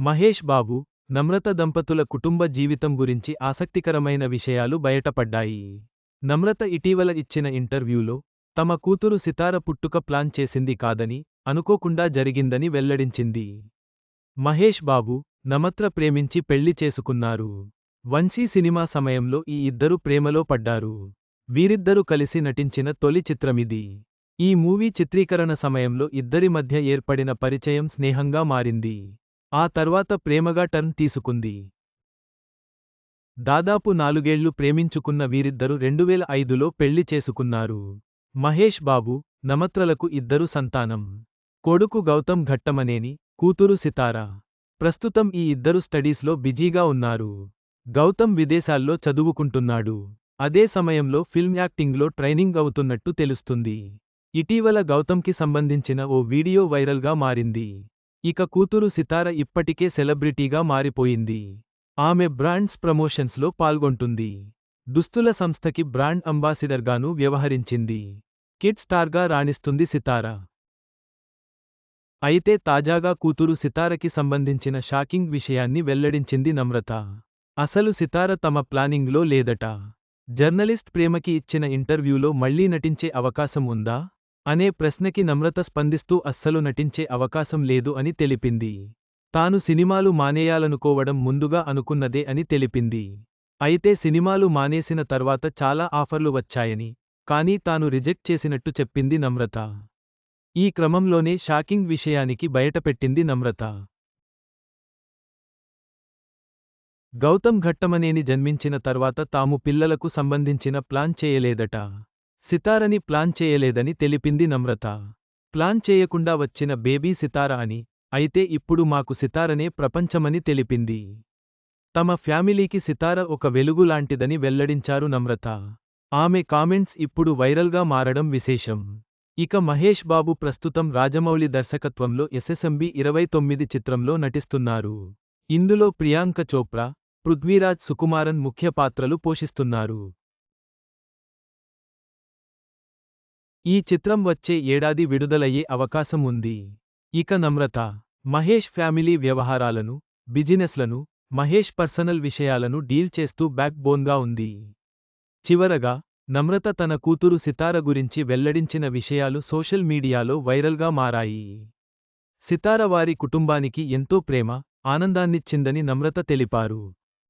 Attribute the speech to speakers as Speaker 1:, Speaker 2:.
Speaker 1: మహేష్ బాబు నమ్రత దంపతుల కుటుంబ జీవితం గురించి ఆసక్తికరమైన విషయాలు బయటపడ్డాయి. నమ్రత ఇటీవల ఇచ్చిన ఇంటర్వ్యూలో తమ కూతురు సితార పుట్టుక ప్లాన్ చేసింది కాదని అనుకోకుండా జరిగిందని వెల్లడించింది. మహేష్ బాబు నమత్ర ప్రేమించి పెళ్ళి చేసుకున్నారు. వంశీ సినిమా సమయంలో ఈ ఇద్దరు ప్రేమలో పడ్డారు. వీరిద్దరూ కలిసి నటించిన తొలి చిత్రమిది. ఈ మూవీ చిత్రీకరణ సమయంలో ఇద్దరి మధ్య ఏర్పడిన పరిచయం స్నేహంగా మారింది. ఆ తర్వాత ప్రేమగా టర్న్ తీసుకుంది. దాదాపు నాలుగేళ్ళు ప్రేమించుకున్న వీరిద్దరు రెండువేల ఐదులో పెళ్ళి చేసుకున్నారు. మహేష్ బాబు నమత్రలకు ఇద్దరు సంతానం. కొడుకు గౌతమ్ ఘట్టమనేని కూతురు సితారా. ప్రస్తుతం ఈ ఇద్దరు స్టడీస్లో బిజీగా ఉన్నారు. గౌతమ్ విదేశాల్లో చదువుకుంటున్నాడు. అదే సమయంలో ఫిల్మ్ యాక్టింగ్లో ట్రైనింగ్ అవుతున్నట్టు తెలుస్తుంది. ఇటీవల గౌతమ్కి సంబంధించిన ఓ వీడియో వైరల్గా మారింది. ఇక కూతురు సితార ఇప్పటికే సెలబ్రిటీగా మారిపోయింది. ఆమె బ్రాండ్స్ ప్రమోషన్స్లో పాల్గొంటుంది. దుస్తుల సంస్థకి బ్రాండ్ అంబాసిడర్గాను వ్యవహరించింది. కిడ్ స్టార్గా రాణిస్తుంది సితార. అయితే తాజాగా కూతురు సితారకి సంబంధించిన షాకింగ్ విషయాన్ని వెల్లడించింది నమ్రత. అసలు సితార తమ ప్లానింగ్లో లేదట. జర్నలిస్ట్ ప్రేమకి ఇచ్చిన ఇంటర్వ్యూలో మళ్ళీ నటించే అవకాశం ఉందా? అనే ప్రశ్నకి నమ్రత స్పందిస్తూ అస్సలు నటించే అవకాశం లేదు అని తెలిపింది. తాను సినిమాలు మానేయాలనుకోవడం ముందుగా అనుకున్నదే అని తెలిపింది. అయితే సినిమాలు మానేసిన తర్వాత చాలా ఆఫర్లు వచ్చాయని కానీ తాను రిజెక్ట్ చేసినట్టు చెప్పింది నమ్రత. ఈ క్రమంలోనే షాకింగ్ విషయానికి బయటపెట్టింది నమ్రత. గౌతమ్ ఘట్టమనేని జన్మించిన తర్వాత తాము పిల్లలకు సంబంధించిన ప్లాన్ చేయలేదట. సితారని ప్లాన్ చేయలేదని తెలిపింది నమ్రత. ప్లాన్ చేయకుండా వచ్చిన బేబీ సితార అని అయితే ఇప్పుడు మాకు సితారనే ప్రపంచమని తెలిపింది. తమ ఫ్యామిలీకి సితార ఒక వెలుగు లాంటిదని వెల్లడించారు నమ్రత. ఆమె కామెంట్స్ ఇప్పుడు వైరల్గా మారడం విశేషం. ఇక మహేష్ బాబు ప్రస్తుతం రాజమౌళి దర్శకత్వంలో ఎస్ఎస్ఎంబి ఇరవై తొమ్మిది చిత్రంలో నటిస్తున్నారు. ఇందులో ప్రియాంక చోప్రా పృథ్వీరాజ్ సుకుమారన్ ముఖ్య పాత్రలు పోషిస్తున్నారు. ఈ చిత్రం వచ్చే ఏడాది విడుదలయ్యే అవకాశం ఉంది. ఇక నమ్రత మహేష్ ఫ్యామిలీ వ్యవహారాలను బిజినెస్లను మహేష్ పర్సనల్ విషయాలను డీల్ చేస్తూ బ్యాక్ బోన్గా ఉంది. చివరగా నమ్రత తన కూతురు సితార గురించి వెల్లడించిన విషయాలు సోషల్ మీడియాలో వైరల్గా మారాయి. సితార వారి కుటుంబానికి ఎంతో ప్రేమ ఆనందాన్నిచ్చిందని నమ్రత తెలిపారు.